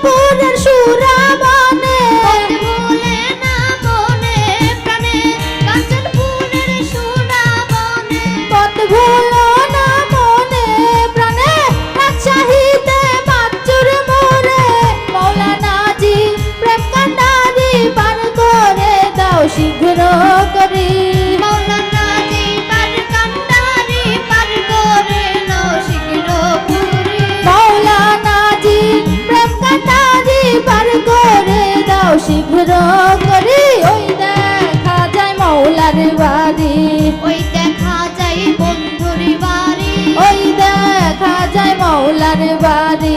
不认输 আগ্রহ করি ওই দেখা যায় মৌলার বাড়ি। ওই দেখা যায় বন্ধুর বাড়ি। ওই দেখা যায় মৌলার বাড়ি।